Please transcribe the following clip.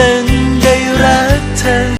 ฉันได้รักเธอ